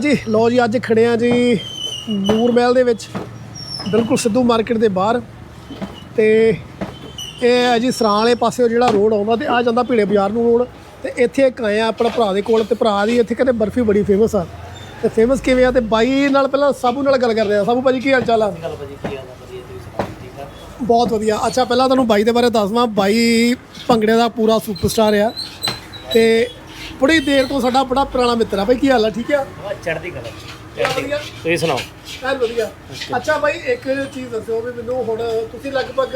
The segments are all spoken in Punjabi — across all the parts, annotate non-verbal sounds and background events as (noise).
ਜੀ ਲੋ ਜੀ ਅੱਜ ਖੜੇ ਆ ਜੀ ਨੂਰ ਮਹਿਲ ਦੇ ਵਿੱਚ ਬਿਲਕੁਲ ਸਿੱਧੂ ਮਾਰਕੀਟ ਦੇ ਬਾਹਰ। ਤੇ ਇਹ ਹੈ ਜੀ ਸਰਾਂ ਵਾਲੇ ਪਾਸੇ ਜਿਹੜਾ ਰੋਡ ਆਉਂਦਾ ਤੇ ਆ ਜਾਂਦਾ ਭੀੜੇ ਬਾਜ਼ਾਰ ਨੂੰ ਰੋਡ। ਤੇ ਇੱਥੇ ਇੱਕ ਆਏ ਆ ਆਪਣਾ ਭਰਾ ਦੇ ਕੋਲ ਤੇ ਭਰਾ ਦੀ ਇੱਥੇ ਕਹਿੰਦੇ ਬਰਫੀ ਬੜੀ ਫੇਮਸ ਆ। ਤੇ ਫੇਮਸ ਕਿਵੇਂ ਆ ਤੇ ਬਾਈ ਨਾਲ ਪਹਿਲਾਂ ਸਾਬੂ ਨਾਲ ਗੱਲ ਕਰਦੇ ਆ। ਸਾਬੂ ਭਾਜੀ ਕੀ ਹਾਲ ਚਾਲ ਆ? ਬਹੁਤ ਵਧੀਆ। ਅੱਛਾ ਪਹਿਲਾਂ ਤੁਹਾਨੂੰ ਬਾਈ ਦੇ ਬਾਰੇ ਦੱਸਵਾਂ। ਬਾਈ ਭੰਗੜੇ ਦਾ ਪੂਰਾ ਸੁਪਰਸਟਾਰ ਆ। ਤੇ ਬੜੀ ਦੇਰ ਤੋਂ ਸਾਡਾ ਬੜਾ ਪੁਰਾਣਾ ਮਿੱਤਰ ਆ। ਬਾਈ ਕੀ ਹਾਲ ਆ? ਠੀਕ ਆ? ਚੜ੍ਹਦੀ ਕਲਾ ਚੜ੍ਹਦੀ। ਤੁਸੀਂ ਸੁਣਾਓ? ਐਨ ਵਧੀਆ। ਅੱਛਾ। ਬਾਈ ਇੱਕ ਚੀਜ਼ ਦੱਸਿਓ ਵੀ ਮੈਨੂੰ ਹੁਣ ਤੁਸੀਂ ਲਗਭਗ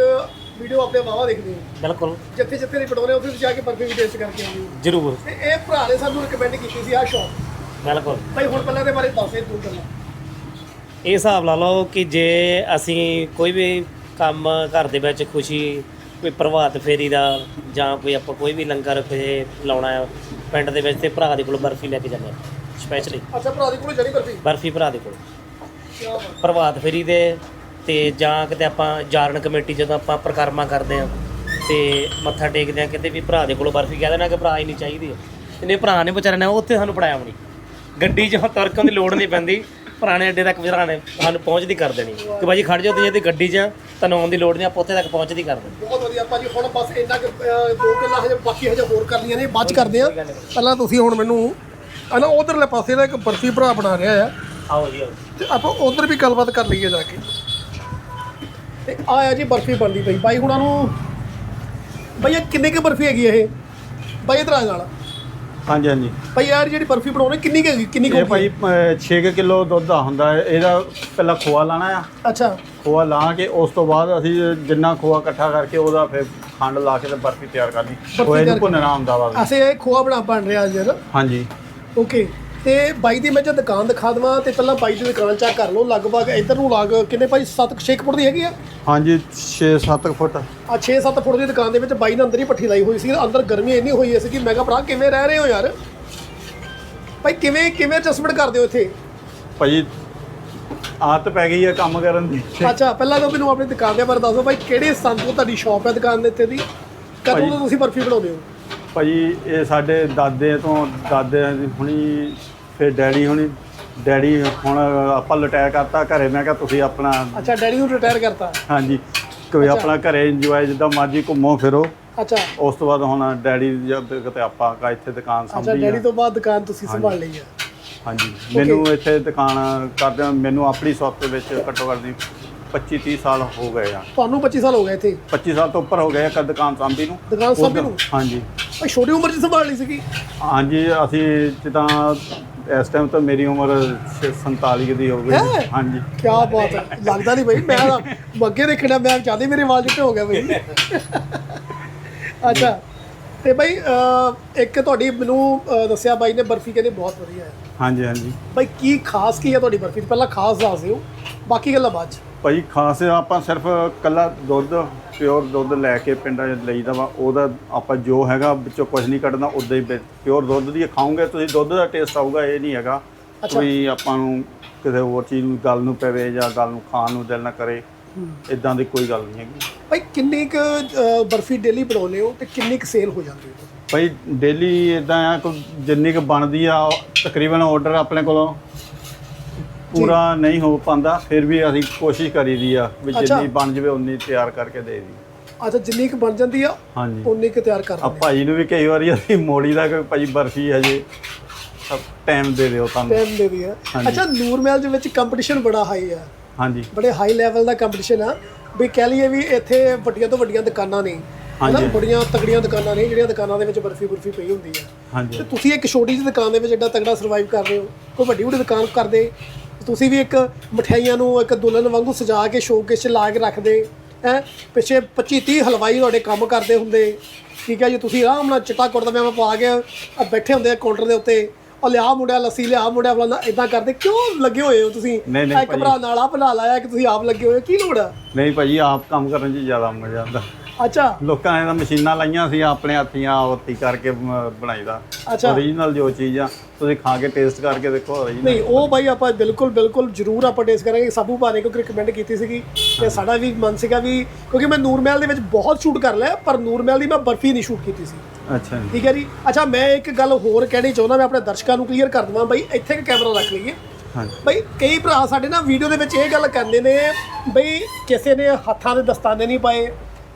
ਵੀਡੀਓ ਆਪਣੇ ਵਾਵਾ ਦੇਖਦੇ ਹੋ। ਬਿਲਕੁਲ। ਜਿੱਥੇ ਜਿੱਥੇ ਨਹੀਂ ਪੜਾਉਣੇ ਉੱਥੇ ਤੁਸੀਂ ਜਾ ਕੇ ਬਰਫੀ ਵੀ ਟੇਸਟ ਕਰਕੇ ਆਉਂਦੇ ਹੋ। ਜ਼ਰੂਰ। ਤੇ ਇਹ ਭਰਾ ਨੇ ਸਾਨੂੰ ਰეკਮੈਂਡ ਕੀਤੀ ਸੀ ਆਹ ਸ਼ੌਪ ਬਿਲਕੁਲ। ਬਾਈ ਹੁਣ ਪਹਿਲਾਂ ਦੇ ਬਾਰੇ ਦੱਸ ਤੂੰ ਗੱਲਾਂ ਇਹ ਹਿਸਾਬ ਲਾ ਲਓ ਕਿ ਜੇ ਅਸੀਂ ਕੋਈ ਵੀ ਕੰਮ ਘਰ ਦੇ ਵਿੱਚ ਖੁਸ਼ੀ ਕੋਈ ਪ੍ਰਭਾਤ ਫੇਰੀ ਦਾ ਜਾਂ ਕੋਈ ਆਪਾਂ ਕੋਈ ਵੀ ਲੰਗਰ ਕੋਈ ਲਾਉਣਾ ਹੈ ਪਿੰਡ ਦੇ ਵਿੱਚ ਤੇ ਭਰਾ ਦੇ ਕੋਲ ਬਰਫੀ ਲੈ ਕੇ ਜਾਂਦੇ ਆ ਸਪੈਸ਼ਲੀ ਅੱਛਾ ਭਰਾ ਦੀ ਕੋਲ ਜਣੀ ਬਰਫੀ? ਬਰਫੀ ਭਰਾ ਦੇ ਕੋਲ। ਪ੍ਰਭਾਤ ਫੇਰੀ ਦੇ ਤੇ ਜਾਂ ਕਿਤੇ ਆਪਾਂ ਜਾਰਨ ਕਮੇਟੀ ਜਦੋਂ ਆਪਾਂ ਪ੍ਰਕਰਮਾ ਕਰਦੇ ਆ ਤੇ ਮੱਥਾ ਟੇਕਦੇ ਆ ਕਿਤੇ ਵੀ ਭਰਾ ਦੇ ਕੋਲੋਂ ਬਰਫੀ ਕਹਿ ਦੇਣਾ ਕਿ ਭਰਾ ਹੀ ਨਹੀਂ ਚਾਹੀਦੀ ਇਹਨੇ ਭਰਾ ਨੇ ਵਿਚਾਰੇ ਨੇ ਉੱਥੇ ਸਾਨੂੰ ਪੜਾਇਆ ਨਹੀਂ। ਗੱਡੀ 'ਚ ਤੁਰਕਣ ਦੀ ਲੋੜ ਨਹੀਂ ਪੈਂਦੀ। ਪੁਰਾਣੇ ਅੱਡੇ ਤੱਕ ਵਿਚਾਰਾ ਨੇ ਸਾਨੂੰ ਪਹੁੰਚਦੀ ਕਰ ਦੇਣੀ। ਕਿ ਬਾਜੀ ਖੜ ਜਾਓ ਤੁਸੀਂ ਇਹਦੀ ਗੱਡੀ 'ਚ ਤੁਹਾਨੂੰ ਆਉਣ ਦੀ ਲੋੜ ਨਹੀਂ ਆਪਾਂ ਉੱਥੇ ਤੱਕ ਪਹੁੰਚਦੀ ਕਰ ਦੇਣੀ। ਬਹੁਤ ਵਧੀਆ ਭਾਜੀ ਹੁਣ ਬਸ ਇੰਨਾ ਕਿ ਦੋ ਗੱਲਾਂ ਹਜੇ ਬਾਕੀ ਹਜੇ ਹੋਰ ਕਰਨੀਆਂ ਨੇ ਬਾਅਦ ਚ ਕਰਦੇ ਆ ਪਹਿਲਾਂ ਤੁਸੀਂ ਹੁਣ ਮੈਨੂੰ ਆ ਨਾ ਉਧਰਲੇ ਪਾਸੇ ਦਾ ਇੱਕ ਬਰਫੀ ਭਰਾ ਬਣਾ ਰਿਹਾ ਆ। ਆਓ ਜੀ ਆਓ ਤੇ ਆਪਾਂ ਉਧਰ ਵੀ ਗੱਲਬਾਤ ਕਰ ਲਈਏ ਜਾ ਕੇ। ਤੇ ਆਇਆ ਜੀ ਬਰਫੀ ਬਣਦੀ ਪਈ। ਬਾਈ ਹੁਣਾਂ ਨੂੰ ਬਈ ਇਹ ਕਿੰਨੇ ਕੁ ਬਰਫੀ ਹੈਗੀ ਇਹ? ਬਾਈ ਇਧਰ ਆ ਨਾਲ ਹਾਂਜੀ ਹਾਂਜੀ। ਬਾਈ ਯਾਰ ਜਿਹੜੀ ਬਰਫੀ ਬਣਾਉਣੀ ਕਿੰਨੀ ਕੁ ਹੈਗੀ? ਕਿੰਨੀ ਕੁ ਇਹ ਭਾਈ 6 ਕਿਲੋ ਦੁੱਧ ਦਾ ਹੁੰਦਾ ਹੈ। ਇਹਦਾ ਪਹਿਲਾਂ ਖੋਆ ਲਾਣਾ ਆ। ਅੱਛਾ। ਖੋਆ ਲਾ ਕੇ ਉਸ ਤੋਂ ਬਾਅਦ ਅਸੀਂ ਜਿੰਨਾ ਖੋਆ ਇਕੱਠਾ ਕਰਕੇ ਉਹਦਾ ਫਿਰ ਖੰਡ ਲਾ ਕੇ ਤੇ ਬਰਫੀ ਤਿਆਰ ਕਰਨੀ। ਉਹ ਤਿਆਰ ਇਹਨੂੰ ਭੁੰਨਣਾ ਹੁੰਦਾ ਵਾ। ਅਸੀਂ ਇਹ ਖੋਆ ਬਣਾ ਬਣ ਰਿਹਾ ਅੱਜ। ਹਾਂਜੀ। ਓਕੇ। ਤੇ ਬਾਈ ਦੀ ਮੈਂ ਜੇ ਦੁਕਾਨ ਦਿਖਾ ਦਵਾਂ ਤੇ ਪਹਿਲਾਂ ਬਾਈ ਦੀ ਦੁਕਾਨ ਚੈੱਕ ਕਰ ਲਓ। ਲਗਭਗ ਇੱਧਰ ਨੂੰ ਲੱਗ ਕਿੰਨੇ ਭਾਈ? 7 6 ਫੁੱਟ ਦੀ ਹੈਗੀ ਆ? ਹਾਂਜੀ 6-7 ਫੁੱਟ। ਆ 6-7 ਫੁੱਟ ਦੀ ਦੁਕਾਨ ਦੇ ਵਿੱਚ ਬਾਈ ਨੇ ਅੰਦਰ ਹੀ ਪੱਠੀ ਲਾਈ ਹੋਈ ਸੀ। ਅੰਦਰ ਗਰਮੀ ਇੰਨੀ ਹੋਈ ਸੀ ਕਿ ਮੈਂ ਕਿਹਾ ਭਰਾ ਕਿਵੇਂ ਰਹਿ ਰਹੇ ਹੋ ਯਾਰ? ਭਾਈ ਕਿਵੇਂ ਕਿਵੇਂ ਐਡਜਸਟਮੈਂਟ ਕਰਦੇ ਹੋ ਇੱਥੇ? ਭਾਈ ਆਦਤ ਪੈ ਗਈ ਹੈ ਕੰਮ ਕਰਨ ਦੀ। ਅੱਛਾ ਪਹਿਲਾਂ ਤਾਂ ਮੈਨੂੰ ਆਪਣੀ ਦੁਕਾਨ ਦੇ ਬਾਰੇ ਦੱਸੋ ਭਾਈ ਕਿਹੜੇ ਸੰਤ ਤੋਂ ਤੁਹਾਡੀ ਸ਼ਾਪ ਹੈ ਦੁਕਾਨ ਦੇ ਇੱਥੇ ਦੀ? ਕਦੋਂ ਤੋਂ ਤੁਸੀਂ ਬਰਫੀ ਬਣਾਉਂਦੇ ਹੋ? ਭਾਈ ਇਹ ਸਾਡੇ ਦਾਦੇ ਤੋਂ ਦਾਦੇ ਦੀ ਹੁਣੀ ਫਿਰ ਡੈਡੀ ਹੁਣੀ ਡੈਡੀ ਹੁਣ ਆਪਾਂ ਲਟਾਇਆ ਕਰਤਾ ਘਰੇ ਮੈਂ ਕਿਹਾ ਤੁਸੀਂ ਆਪਣਾ ਅੱਛਾ ਡੈਡੀ ਨੂੰ ਰਿਟਾਇਰ ਕਰਤਾ? ਹਾਂਜੀ ਕੋਈ ਆਪਣਾ ਘਰੇ ਇੰਜੋਏ ਜਿੱਦਾਂ ਮਰਜ਼ੀ ਘੁੰਮੋ ਫਿਰੋ। ਅੱਛਾ। ਉਸ ਤੋਂ ਬਾਅਦ ਹੁਣ ਡੈਡੀ ਜਦ ਕਿਤੇ ਆਪਾਂ ਕਾ ਇੱਥੇ ਦੁਕਾਨ ਅੱਛਾ ਸੰਭੀ ਡੈਡੀ ਆ ਤੋਂ ਬਾਅਦ ਦੁਕਾਨ ਤੁਸੀਂ ਸੰਭਾਲ ਲਈ ਹੈ ਹਾਂਜੀ। ਮੈਨੂੰ ਇੱਥੇ ਦੁਕਾਨ ਕਰਦਿਆਂ ਮੈਨੂੰ ਆਪਣੀ ਸ਼ਾਪ ਦੇ ਵਿੱਚ ਘੱਟੋ ਘੱਟ ਦੀ 25 30 ਸਾਲ ਹੋ ਗਏ ਆ। ਤੁਹਾਨੂੰ 25 ਸਾਲ ਹੋ ਗਏ ਇੱਥੇ? 25 ਸਾਲ ਤੋਂ ਉੱਪਰ ਹੋ ਗਏ ਆ ਦੁਕਾਨ ਸੰਭੀ ਨੂੰ। ਦੁਕਾਨ ਸੰਭੀ ਨੂੰ? ਹਾਂਜੀ। ਛੋਟੀ ਉਮਰ 'ਚ ਸੰਭਾਲ ਲਈ ਸੀਗੀ? ਹਾਂਜੀ ਅਸੀਂ ਜਿੱਦਾਂ ਇਸ ਟਾਈਮ ਤਾਂ ਮੇਰੀ ਉਮਰ 47 ਦੀ ਹੋ ਗਈ। ਹੈਂ? ਹਾਂਜੀ। ਕੀ ਬਾਤ ਹੈ। ਲੱਗਦਾ ਨਹੀਂ ਬਈ ਮੈਂ ਤਾਂ ਅੱਗੇ ਦੇਖਣਾ ਮੈਂ ਚਾਹਦੀ ਮੇਰੇ ਵਾਲ ਚਿੱਟੇ ਹੋ ਗਏ ਬਈ। ਅੱਛਾ। ਤੇ ਬਈ ਅਹ, ਇੱਕ ਤੁਹਾਡੀ ਮੈਨੂੰ ਅਹ, ਦੱਸਿਆ ਬਾਈ ਨੇ ਬਰਫੀ ਕਹਿੰਦੇ ਬਹੁਤ ਵਧੀਆ ਹੈ। ਹਾਂਜੀ ਹਾਂਜੀ। ਬਈ ਕੀ ਖਾਸ ਕੀ ਹੈ ਤੁਹਾਡੀ ਬਰਫੀ 'ਚ? ਪਹਿਲਾਂ ਖਾਸ ਦੱਸ ਦਿਓ ਬਾਕੀ ਗੱਲਾਂ ਬਾਅਦ 'ਚ। ਭਾਈ ਖਾਸ ਆਪਾਂ ਸਿਰਫ ਕੱਲਾ ਦੁੱਧ ਪਿਓਰ ਦੁੱਧ ਲੈ ਕੇ ਪਿੰਡਾਂ 'ਚ ਲਈਦਾ ਵਾ ਉਹਦਾ ਆਪਾਂ ਜੋ ਹੈਗਾ ਵਿੱਚੋਂ ਕੁਝ ਨਹੀਂ ਕੱਢਣਾ ਉਦਾਂ ਹੀ ਪਿਓਰ ਦੁੱਧ ਦੀ ਖਾਓਗੇ ਤੁਸੀਂ ਦੁੱਧ ਦਾ ਟੇਸਟ ਆਊਗਾ ਇਹ ਨਹੀਂ ਹੈਗਾ। ਕੋਈ ਆਪਾਂ ਨੂੰ ਕਿਸੇ ਹੋਰ ਚੀਜ਼ ਨੂੰ ਗੱਲ ਨੂੰ ਪਵੇ ਜਾਂ ਗੱਲ ਨੂੰ ਖਾਣ ਨੂੰ ਦਿਲ ਨਾ ਕਰੇ ਇਦਾਂ ਦੀ ਕੋਈ ਗੱਲ ਨਹੀਂ ਹੈਗੀ। ਭਾਈ ਕਿੰਨੀ ਕੁ ਬਰਫੀ ਡੇਲੀ ਬਣਾਉਂਦੇ ਹੋ ਤੇ ਕਿੰਨੀ ਕੁ ਸੇਲ ਹੋ ਜਾਂਦੀ ਹੈ? ਭਾਈ ਡੇਲੀ ਇਦਾਂ ਆ ਕੋਈ ਜਿੰਨੀ ਕੁ ਬਣਦੀ ਆ ਤਕਰੀਬਨ ਆਰਡਰ ਆਪਣੇ ਕੋਲੋਂ ਪੂਰਾ ਨਹੀਂ ਹੋ ਪਾਉਂਦਾ ਫਿਰ ਵੀ ਅਸੀਂ ਕੋਸ਼ਿਸ਼ ਕਰੀਦੀ ਆ ਵੀ ਅੱਛਾ। ਜਿੰਨੀ ਬਣ ਜਵੇ ਉਨੀ ਤਿਆਰ ਕਰਕੇ ਦੇ ਦੀ। ਅੱਛਾ ਜਿੰਨੀ ਕੁ ਬਣ ਜਾਂਦੀ ਆ ਹਾਂਜੀ। ਉਨੀ ਕੁ ਤਿਆਰ ਕਰ ਆ ਦਿੰਦੇ ਭਾਈ ਨੂੰ ਵੀ ਕਈ ਵਾਰੀ ਅਸੀਂ ਮੋੜੀ ਦਾ ਕਿ ਭਾਈ ਬਰਫੀ ਹਜੇ ਟਾਈਮ ਦੇ ਦਿਓ ਤੁਹਾਨੂੰ ਟਾਈਮ ਦੇ ਦੀ ਆ। ਅੱਛਾ ਨੂਰ ਮਹਿਲ ਦੇ ਵਿੱਚ ਕੰਪੀਟੀਸ਼ਨ ਬੜਾ ਹਾਈ ਆ। ਹਾਂਜੀ। ਬੜੇ ਹਾਈ ਲੈਵਲ ਦਾ ਕੰਪੀਟੀਸ਼ਨ ਆ। ਵੀ ਕਹਿ ਲਈਏ ਵੀ ਇੱਥੇ ਵੱਡੀਆਂ ਤੋਂ ਵੱਡੀਆਂ ਦੁਕਾਨਾਂ ਨੇ। ਹਾਂਜੀ। ਬੜੀਆਂ ਤਗੜੀਆਂ ਦੁਕਾਨਾਂ ਨੇ ਜਿਹੜੀਆਂ ਦੁਕਾਨਾਂ ਦੇ ਵਿੱਚ ਬਰਫੀ ਬਰਫੀ ਪਈ ਹੁੰਦੀ ਆ। ਹਾਂਜੀ। ਤੇ ਤੁਸੀਂ ਇੱਕ ਛੋਟੀ ਜਿਹੀ ਦੁਕਾਨ ਦੇ ਵਿੱਚ ਐਡਾ ਤਗੜਾ ਸਰਵਾਈਵ ਕਰ ਰਹੇ ਹੋ ਕੋਈ ਵੱਡੀ ਵੱਡੀ ਦੁਕਾਨ ਕਰਦੇ ਤੁਸੀਂ ਵੀ ਇੱਕ ਮਠਿਆਈਆਂ ਨੂੰ ਇੱਕ ਦੁਲਹਨ ਵਾਂਗੂ ਸਜਾ ਕੇ ਸ਼ੋਕੇਸ 'ਚ ਲਾ ਕੇ ਰੱਖਦੇ ਹੈ? ਪਿੱਛੇ 25 30 ਹਲਵਾਈ ਤੁਹਾਡੇ ਕੰਮ ਕਰਦੇ ਹੁੰਦੇ। ਠੀਕ ਹੈ ਜੀ ਤੁਸੀਂ ਆਰਾਮ ਨਾਲ ਚਿੱਟਾ ਕੁੜਤਾ ਪਜਾਮਾ ਪਾ ਕੇ ਆ ਬੈਠੇ ਹੁੰਦੇ ਆ ਕਾਊਂਟਰ ਦੇ ਉੱਤੇ। ਉਹ ਲਿਆ ਮੁੰਡਿਆ ਲੱਸੀ ਲਿਆ ਮੁੰਡਿਆ ਫਲਾਣਾ ਇਦਾਂ ਕਰਦੇ। ਕਿਉਂ ਲੱਗੇ ਹੋਏ ਹੋ ਤੁਸੀਂ? ਇੱਕ। ਭਰਾ ਨਾਲ ਆ ਬਣਾ ਲਾਇਆ ਕਿ ਤੁਸੀਂ ਆਪ ਲੱਗੇ ਹੋਏ ਹੋ? ਕੀ ਲੋੜ ਆ? ਨਹੀਂ ਭਾਜੀ ਆਪ ਕੰਮ ਕਰਨ 'ਚ ਜ਼ਿਆਦਾ ਮਜ਼ਾ ਆਉਂਦਾ। ਅੱਛਾ। ਲੋਕਾਂ ਨੇ ਤਾਂ ਮਸ਼ੀਨਾਂ ਲਾਈਆਂ ਸੀ ਆਪਣੇ ਹੱਥੀਆਂ ਹੱਥੀ ਕਰਕੇ ਮ- ਬਣਾਈਦਾ। ਅੱਛਾ। ਓਰੀਜਨਲ ਜੋ ਚੀਜ਼ ਆ ਤੁਸੀਂ ਖਾ ਕੇ ਟੇਸਟ ਕਰਕੇ ਦੇਖੋ ਓਰੀਜਨਲ ਨਹੀਂ ਉਹ ਬਾਈ ਆਪਾਂ ਬਿਲਕੁਲ ਬਿਲਕੁਲ ਜ਼ਰੂਰ ਆਪਾਂ ਟੇਸਟ ਕਰਾਂਗੇ। ਸਾਬੂ ਭਾਨੇ ਕਿਉਂਕਿ ਰਿਕਮੈਂਡ ਕੀਤੀ ਸੀਗੀ ਤੇ ਸਾਡਾ ਵੀ ਮਨ ਸੀਗਾ ਵੀ ਕਿਉਂਕਿ ਮੈਂ ਨੂਰ ਮਹਿਲ ਦੇ ਵਿੱਚ ਬਹੁਤ ਸ਼ੂਟ ਕਰ ਲਿਆ ਪਰ ਨੂਰ ਮਹਿਲ ਦੀ ਮੈਂ ਬਰਫੀ ਨਹੀਂ ਸ਼ੂਟ ਕੀਤੀ ਸੀ। ਅੱਛਾ ਜੀ। ਠੀਕ ਹੈ ਜੀ? ਅੱਛਾ ਮੈਂ ਇੱਕ ਗੱਲ ਹੋਰ ਕਹਿਣੀ ਚਾਹੁੰਦਾ ਮੈਂ ਆਪਣੇ ਦਰਸ਼ਕਾਂ ਨੂੰ ਕਲੀਅਰ ਕਰ ਦਵਾਂ ਬਈ ਇੱਥੇ ਇੱਕ ਕੈਮਰਾ ਰੱਖ ਲਈਏ। ਹਾਂਜੀ। ਬਈ ਕਈ ਭਰਾ ਸਾਡੇ ਨਾ ਵੀਡੀਓ ਦੇ ਵਿੱਚ ਇਹ ਗੱਲ ਕਹਿੰਦੇ ਨੇ ਬਈ ਕਿਸੇ ਨੇ ਹੱਥਾਂ ਦੇ ਦਸਤਾਨੇ ਨਹੀਂ ਪਾਏ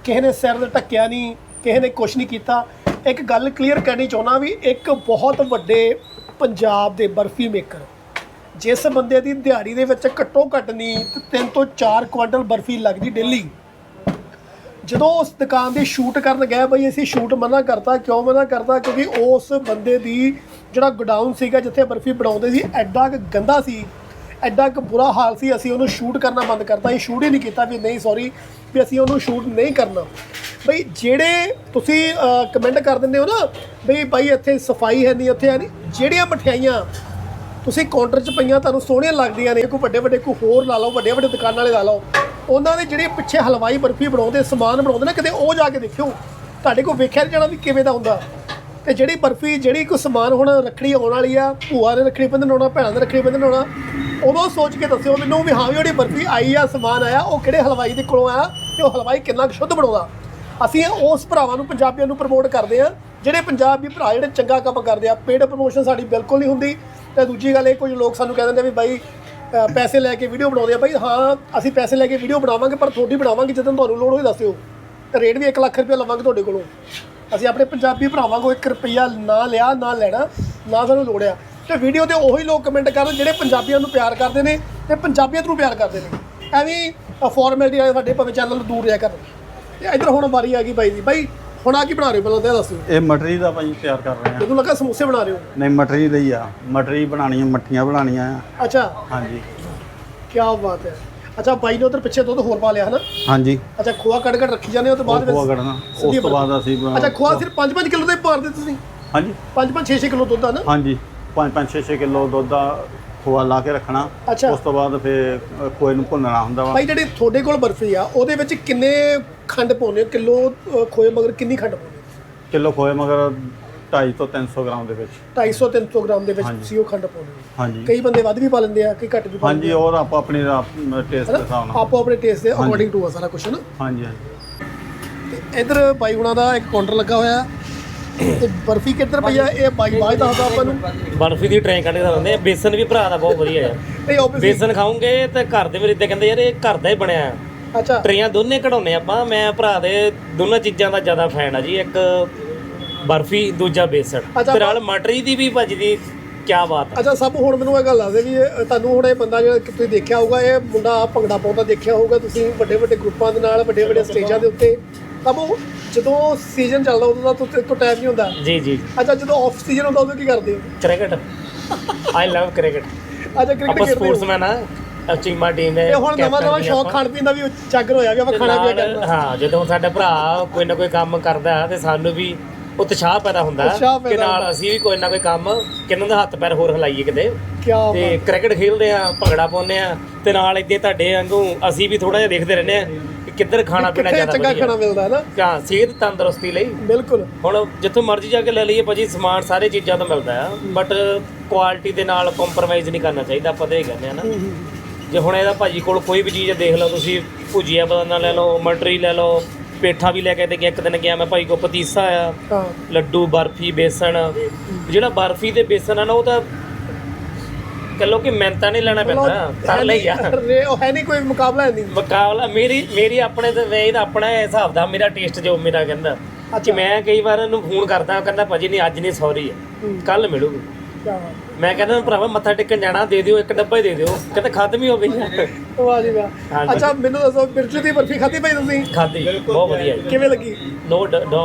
ਕਿਸੇ ਨੇ ਸਿਰ ਢੱਕਿਆ ਨਹੀਂ, ਕਿਸੇ ਨੇ ਕੁਝ ਨਹੀਂ ਕੀਤਾ। ਇੱਕ ਗੱਲ ਕਲੀਅਰ ਕਰਨੀ ਚਾਹੁੰਦਾ ਵੀ ਇੱਕ ਬਹੁਤ ਵੱਡੇ ਪੰਜਾਬ ਦੇ ਬਰਫੀ ਮੇਕਰ ਜਿਸ ਬੰਦੇ ਦੀ ਦਿਹਾੜੀ ਦੇ ਵਿੱਚ ਘੱਟੋ ਘੱਟ ਨਹੀਂ, ਤਿੰਨ ਤੋਂ 4 ਕੁਆਂਟਲ ਬਰਫੀ ਲੱਗਦੀ ਡੇਲੀ ਜਦੋਂ ਉਸ ਦੁਕਾਨ ਦੇ ਸ਼ੂਟ ਕਰਨ ਗਏ, ਬਈ ਅਸੀਂ ਸ਼ੂਟ ਮਨਾ ਕਰਤਾ, ਕਿਉਂ ਮਨਾ ਕਰਤਾ? ਕਿਉਂਕਿ ਉਸ ਬੰਦੇ ਦੀ ਜਿਹੜਾ ਗੋਡਾਊਨ ਸੀਗਾ, ਜਿੱਥੇ ਬਰਫੀ ਬਣਾਉਂਦੇ ਸੀ, ਐਡਾ ਗੰਦਾ ਸੀ। ਐਡਾ ਕੁ ਬੁਰਾ ਹਾਲ ਸੀ, ਅਸੀਂ ਉਹਨੂੰ ਸ਼ੂਟ ਕਰਨਾ ਬੰਦ ਕਰਤਾ। ਅਸੀਂ ਸ਼ੂਟ ਹੀ ਨਹੀਂ ਕੀਤਾ ਵੀ ਨਹੀਂ ਸੌਰੀ ਵੀ ਅਸੀਂ ਉਹਨੂੰ ਸ਼ੂਟ ਨਹੀਂ ਕਰਨਾ। ਬਈ ਜਿਹੜੇ ਤੁਸੀਂ ਕਮੈਂਟ ਕਰ ਦਿੰਦੇ ਹੋ ਨਾ, ਬਈ ਭਾਈ ਇੱਥੇ ਸਫ਼ਾਈ ਹੈ ਨਹੀਂ, ਉੱਥੇ ਹੈ ਨਹੀਂ, ਜਿਹੜੀਆਂ ਮਠਿਆਈਆਂ ਤੁਸੀਂ ਕਾਊਂਟਰ 'ਚ ਪਈਆਂ, ਤੁਹਾਨੂੰ ਸੋਹਣੀਆਂ ਲੱਗਦੀਆਂ ਨੇ, ਕੋਈ ਵੱਡੇ ਵੱਡੇ ਕੋਈ ਹੋਰ ਲਾ ਲਓ ਵੱਡੇ ਵੱਡੇ ਦੁਕਾਨਾਂ ਵਾਲੇ ਲਾ ਲਓ, ਉਹਨਾਂ ਦੇ ਜਿਹੜੇ ਪਿੱਛੇ ਹਲਵਾਈ ਬਰਫੀ ਬਣਾਉਂਦੇ, ਸਮਾਨ ਬਣਾਉਂਦੇ ਨਾ ਕਿਤੇ ਉਹ ਜਾ ਕੇ ਦੇਖਿਓ। ਤੁਹਾਡੇ ਕੋਲ ਵੇਖਿਆ ਨੀ ਜਾਣਾ ਵੀ ਕਿਵੇਂ ਦਾ ਹੁੰਦਾ। ਤੇ ਜਿਹੜੀ ਬਰਫੀ, ਜਿਹੜੀ ਕੋਈ ਸਮਾਨ ਹੁਣ ਰੱਖੜੀ ਆਉਣ ਵਾਲੀ ਆ, ਭੂਆ ਨੇ ਰੱਖੜੀ ਬੰਨ੍ਹਣ ਆਉਣਾ, ਭੈਣਾਂ ਦੇ ਰੱਖੜੀ ਬੰਨ੍ਹਣ ਆਉਣਾ, ਉਦੋਂ ਸੋਚ ਕੇ ਦੱਸਿਓ ਮੈਨੂੰ ਵੀ ਹਾਂ ਵੀ ਜਿਹੜੀ ਬਰਫੀ ਆਈ ਆ, ਸਮਾਨ ਆਇਆ, ਉਹ ਕਿਹੜੇ ਹਲਵਾਈ ਦੇ ਕੋਲੋਂ ਆਇਆ ਤੇ ਉਹ ਹਲਵਾਈ ਕਿੰਨਾ ਕੁ ਸ਼ੁੱਧ ਬਣਾਉਂਦਾ। ਅਸੀਂ ਉਸ ਭਰਾਵਾਂ ਨੂੰ, ਪੰਜਾਬੀਆਂ ਨੂੰ ਪ੍ਰਮੋਟ ਕਰਦੇ ਆ ਜਿਹੜੇ ਪੰਜਾਬੀ ਭਰਾ ਜਿਹੜੇ ਚੰਗਾ ਕੰਮ ਕਰਦੇ ਆ ਪੇਡ ਪ੍ਰਮੋਸ਼ਨ ਸਾਡੀ ਬਿਲਕੁਲ ਨਹੀਂ ਹੁੰਦੀ। ਤੇ ਦੂਜੀ ਗੱਲ ਇਹ, ਕੁਝ ਲੋਕ ਸਾਨੂੰ ਕਹਿ ਦਿੰਦੇ ਵੀ ਬਾਈ ਪੈਸੇ ਲੈ ਕੇ ਵੀਡੀਓ ਬਣਾਉਂਦੇ ਆ। ਬਾਈ ਹਾਂ, ਅਸੀਂ ਪੈਸੇ ਲੈ ਕੇ ਵੀਡੀਓ ਬਣਾਵਾਂਗੇ, ਪਰ ਤੁਹਾਡੀ ਬਣਾਵਾਂਗੇ ਜਦੋਂ ਤੁਹਾਨੂੰ ਲੋੜ ਹੋਈ ਦੱਸਿਓ। ਤੇ ਰੇਟ ਵੀ 1 ਲੱਖ ਰੁਪਏ ਲਵਾਂਗੇ ਤੁਹਾਡੇ ਕੋਲੋਂ। ਅਸੀਂ ਆਪਣੇ ਪੰਜਾਬੀ ਭਰਾਵਾਂ ਕੋਲ 1 ਰੁਪਈਆ ਨਾ ਲਿਆ ਨਾ ਲੈਣਾ ਨਾ ਸਾਨੂੰ ਲੋੜ ਆ। ਤੇ ਵੀਡੀਓ ਤੇ ਉਹੀ ਲੋਕ ਕਮੈਂਟ ਕਰਨ ਜਿਹੜੇ ਪੰਜਾਬੀਆਂ ਨੂੰ ਪਿਆਰ ਕਰਦੇ ਨੇ ਤੇ ਪੰਜਾਬੀਅਤ ਨੂੰ ਪਿਆਰ ਕਰਦੇ ਨੇ। ਐਵੇਂ ਫਾਰਮੈਲਿਟੀ ਵਾਲੇ ਸਾਡੇ ਭਾਵੇਂ ਚੈਨਲ ਦੂਰ ਰਿਹਾ ਕਰਨ। ਤੇ ਇੱਧਰ ਹੁਣ ਵਾਰੀ ਆ ਗਈ ਬਾਈ ਦੀ। ਬਾਈ ਹੁਣ ਆ ਕੀ ਬਣਾ ਰਹੇ ਹੋ ਪਹਿਲਾਂ ਤਾਂ ਦੱਸੋ ਇਹ ਮਟਰੀ ਦਾ ਭਾਈ ਤਿਆਰ ਕਰ ਰਹੇ ਆ ਮੈਨੂੰ ਲੱਗਾ ਸਮੋਸੇ ਬਣਾ ਰਹੇ ਹੋ। ਨਹੀਂ ਮਟਰੀ ਦਾ ਹੀ ਆ। ਮਟਰੀ ਬਣਾਣੀ ਆ ਮੱਠੀਆਂ ਬਣਾਣੀਆਂ ਆ। ਅੱਛਾ। ਹਾਂਜੀ। ਕੀ ਬਾਤ ਹੈ। ਅੱਛਾ ਬਾਈ ਨੇ ਉਧਰ ਪਿੱਛੇ ਦੁੱਧ ਹੋਰ ਪਾ ਲਿਆ ਹਨਾ? ਹਾਂਜੀ। ਅੱਛਾ ਖੋਆ ਕੱਢ ਕੱਢ ਰੱਖੀ ਜਾਂਦੇ ਹੋ ਤੇ ਉਹ ਬਾਅਦ ਖੋਆ ਵਿੱਚ ਕੱਢਣਾ। ਉਸ ਤੋਂ ਬਾਅਦ ਅਸੀਂ ਅੱਛਾ ਖੋਆ ਸਿਰਫ 5-5 ਕਿਲੋ ਦੇ ਪਾਰਦੇ ਤੁਸੀਂ? ਹਾਂਜੀ। 5-5 6-6 ਕਿਲੋ ਦੁੱਧ ਆ ਨਾ? ਹਾਂਜੀ। 5-5 6-6 ਕਿਲੋ ਦੁੱਧ ਦਾ ਖੋਆ ਲਾ ਕੇ ਰੱਖਣਾ। ਅੱਛਾ। ਉਸ ਤੋਂ ਬਾਅਦ ਫਿਰ ਅ, ਖੋਏ ਨੂੰ ਭੁੰਨਣਾ ਹੁੰਦਾ ਵਾ। ਬਾਈ ਜਿਹੜੀ ਤੁਹਾਡੇ ਕੋਲ ਬਰਫੀ ਆ ਉਹਦੇ ਵਿੱਚ ਕਿੰਨੇ ਖੰਡ ਪਾਉਂਦੇ ਹੋ? ਕਿਲੋ ਅ, ਖੋਏ ਮਗਰ ਕਿੰਨੀ ਖੰਡ ਪਾਉਂਦੇ ਹੋ? ਕਿਲੋ ਖੋਏ ਮਗਰ 250 ਤੋਂ 300 ਗ੍ਰਾਮ ਦੇ ਵਿੱਚ। 250 300 ਗ੍ਰਾਮ ਦੇ ਵਿੱਚ ਤੁਸੀਂ ਉਹ ਖੰਡ ਪਾਉਂਦੇ ਹੋ। ਹਾਂਜੀ। ਕਈ ਬੰਦੇ ਵੱਧ ਵੀ ਪਾ ਲੈਂਦੇ ਆ ਕਈ ਘੱਟ ਵੀ ਪਾ ਹਾਂਜੀ ਔਰ ਆਪਾਂ ਆਪਣੀ ਟੇਸਟ ਦੇ ਹਿਸਾਬ ਨਾਲ। ਆਪੋ ਆਪਣੇ ਟੇਸਟ ਦੇ ਅਕੋਰਡਿੰਗ ਟੂ ਆ ਸਾਰਾ ਕੁਝ ਨਾ ਹਾਂਜੀ ਹਾਂਜੀ। ਤੇ ਇਧਰ ਬਾਈ ਹੁਣਾਂ ਦਾ ਇੱਕ ਕਾਊਂਟਰ ਲੱਗਾ ਹੋਇਆ। ਤੇ ਬਰਫੀ ਕਿੱਧਰ ਪਈ ਆ? ਇਹ ਬਾਈ ਬਾਈ ਦੱਸਦਾ ਆਪਾਂ ਨੂੰ। ਬਰਫੀ ਦੀ ਟ੍ਰੇਨ ਕੱਢ ਕੇ ਦਿੰਦੇ ਆ। ਬੇਸਨ ਵੀ ਭਰਾ ਦਾ ਬਹੁਤ ਵਧੀਆ ਆ। ਇਹ ਆਬਵੀਅਸਲੀ ਬੇਸਨ ਖਾਓਗੇ ਤੇ ਘਰ ਦੇ ਮੇਰੇ ਇਦਾਂ ਕਹਿੰਦੇ ਯਾਰ ਇਹ ਘਰ ਦਾ ਹੀ ਬਣਿਆ ਆ। ਅੱਛਾ। ਟਰੇਆਂ ਦੋਨੇ ਕਢਾਉਨੇ ਆਪਾਂ। ਮੈਂ ਭਰਾ ਦੇ ਦੋਨਾਂ ਚੀਜ਼ਾਂ ਦਾ ਜ਼ਿਆਦਾ ਫੈਨ ਆ ਜੀ। ਇੱਕ ਬਰਫੀ ਦੂਜਾ ਬੇਸਣ। ਅੱਛਾ, ਤੇ ਨਾਲ ਮਟਰੀ ਦੀ ਵੀ ਭਾਜੀ ਦੀ ਕੀ ਬਾਤ ਆ ਅੱਛਾ ਸਭ ਹੁਣ ਮੈਨੂੰ ਇਹ ਗੱਲ ਦੱਸਦੇ ਵੀ ਇਹ ਤੁਹਾਨੂੰ ਹੁਣ ਇਹ ਬੰਦਾ ਜਿਹੜਾ ਕਿ ਤੁਸੀਂ ਦੇਖਿਆ ਹੋਊਗਾ ਇਹ ਮੁੰਡਾ ਭੰਗੜਾ ਪਾਉਂਦਾ ਦੇਖਿਆ ਹੋਊਗਾ ਤੁਸੀਂ ਵੱਡੇ ਵੱਡੇ ਗਰੁੱਪਾਂ ਦੇ ਨਾਲ ਵੱਡੇ ਵੱਡੇ ਸਟੇਜਾਂ ਦੇ ਉੱਤੇ। ਸਭ ਉਹ ਜਦੋਂ ਸੀਜ਼ਨ ਚੱਲਦਾ ਉਦੋਂ ਦਾ ਤੋਂ ਟਾਈਮ ਨਹੀਂ ਹੁੰਦਾ। ਜੀ ਜੀ। ਅੱਛਾ ਜਦੋਂ ਆਫ ਸੀਜ਼ਨ ਹੁੰਦਾ ਉਦੋਂ ਕੀ ਕਰਦੇ ਹੋ? ਕ੍ਰਿਕਟ। I love cricket. ਅੱਛਾ ਕ੍ਰਿਕਟ ਆਪਾਂ ਖੇਡਦੇ ਹੋ। ਸਪੋਰਟਸਮੈਨ ਆ ਚੀਮਾ ਟੀਮ ਦੇ ਇਹ ਹੁਣ ਨਵਾਂ ਨਵਾਂ ਸ਼ੌਕ। ਖਾਣ ਪੀਣ ਦਾ ਵੀ ਚਾਗਰ ਹੋਇਆ ਵੀ ਆਪਾਂ ਖਾਣਾ ਕਰਨਾ। ਹਾਂ ਜਦੋਂ ਸਾਡਾ ਭਰਾ ਕੋਈ ਨਾ ਕੋਈ ਕੰਮ ਕਰਦਾ ਤੇ ਸਾਨੂੰ ਵੀ ਉਤਸ਼ਾਹ ਪੈਦਾ ਹੁੰਦਾ ਉਤਸ਼ਾਹ ਕਿ ਪੈਦਾ ਨਾਲ ਅਸੀਂ ਵੀ ਕੋਈ ਨਾ ਕੋਈ ਕੰਮ ਕਿੰਨਾਂ ਦਾ ਹੱਥ ਪੈਰ ਹੋਰ ਹਿਲਾਈਏ ਕਿਤੇ। ਤੇ ਕ੍ਰਿਕਟ ਖੇਡਦੇ ਆ ਭੰਗੜਾ ਪਾਉਂਦੇ ਆ ਤੇ ਨਾਲ ਇੱਦੇ ਤੁਹਾਡੇ ਵਾਂਗੂ ਅਸੀਂ ਵੀ ਥੋੜਾ ਜਿਹਾ ਦੇਖਦੇ ਰਹਿੰਦੇ ਆ ਕਿ ਕਿੱਧਰ ਖਾਣਾ ਪੀਣਾ ਕਿੱਥੇ ਜ਼ਿਆਦਾ ਚੰਗਾ ਵਧੀਆ। ਖਾਣਾ ਮਿਲਦਾ ਹੈ ਨਾ। ਹਾਂ ਸਿਹਤ ਤੰਦਰੁਸਤੀ ਲਈ। ਬਿਲਕੁਲ। ਹੁਣ ਜਿੱਥੋਂ ਮਰਜ਼ੀ ਜਾ ਕੇ ਲੈ ਲਈਏ ਭਾਜੀ ਸਮਾਨ ਸਾਰੇ ਚੀਜ਼ਾਂ ਤੋਂ ਮਿਲਦਾ ਆ। ਬਟ ਕੁਆਲਿਟੀ ਦੇ ਨਾਲ ਕੰਪਰੋਮਾਈਜ਼ ਨਹੀਂ ਕਰਨਾ ਚਾਹੀਦਾ ਆਪਾਂ ਤੇ ਇਹ ਕਹਿੰਦੇ ਆ ਨਾ। ਜੇ ਹੁਣ ਇਹਦਾ ਭਾਜੀ ਕੋਲ ਕੋਈ ਵੀ ਚੀਜ਼ ਦੇਖ ਲਓ ਤੁਸੀਂ ਭੁਜੀਆ ਬਦਾਨਾ ਲੈ ਲਓ ਮਟਰੀ ਲੈ ਲਓ ਪੇਠਾ ਵੀ ਲੈ ਕੇ ਤੇ ਗਿਆ ਇੱਕ ਦਿਨ ਗਿਆ ਮੈਂ ਭਾਈ ਕੋ ਪਤੀਸਾ ਆ ਹਾਂ। ਲੱਡੂ ਬਰਫੀ ਬੇਸਣ। ਜਿਹੜਾ ਬਰਫੀ ਤੇ ਬੇਸਣ ਆ ਨਾ ਉਹ ਤਾਂ ਕੱਲੋ ਕਿ ਮਿਹਨਤਾਂ ਨਹੀਂ ਲੈਣਾ ਪੈਂਦਾ ਕਰ ਲਈ ਆ। ਰੇ- ਉਹ ਹੈ ਨਹੀਂ ਕੋਈ ਮੁਕਾਬਲਾ ਹੈ ਨਹੀਂ। ਮੁਕਾਬਲਾ ਮੇਰੀ ਮੇਰੀ ਆਪਣੇ ਤੇ ਮੈਂ ਇਹਦਾ ਆਪਣਾ ਹਿਸਾਬ ਦਾ ਮੇਰਾ ਟੇਸਟ ਜੋ ਮੇਰਾ ਕਹਿੰਦਾ ਕਿ ਮੈਂ ਕਈ ਵਾਰ ਇਹਨੂੰ ਫੋਨ ਕਰਦਾ ਕਹਿੰਦਾ ਭਾਜੀ ਨਹੀਂ ਅੱਜ ਨਹੀਂ ਸੌਰੀ ਕੱਲ ਮਿਲੂਗੀ। ਕੀ ਬਾਤ ਮੈਂ ਕਹਿੰਦਾ ਭਰਾਵਾ ਮੱਥਾ ਟੇਕਣ ਜਾਣਾ ਦੇ ਦਿਓ ਇੱਕ ਡੱਬਾ ਹੀ ਦੇ ਦਿਓ ਕਹਿੰਦਾ ਖਤਮ ਹੀ ਹੋ ਗਈ। ਵਾਹ ਜੀ ਵਾਹ ਹਾਂਜੀ। ਅੱਛਾ ਮੈਨੂੰ ਦੱਸੋ ਮਿਰਚੂ ਦੀ ਬਰਫੀ ਖਾਧੀ ਭਾਈ ਤੁਸੀਂ? ਖਾਦੀ ਬਹੁਤ ਵਧੀਆ ਜੀ। ਕਿਵੇਂ ਲੱਗੀ? ਨੋ ਡੋ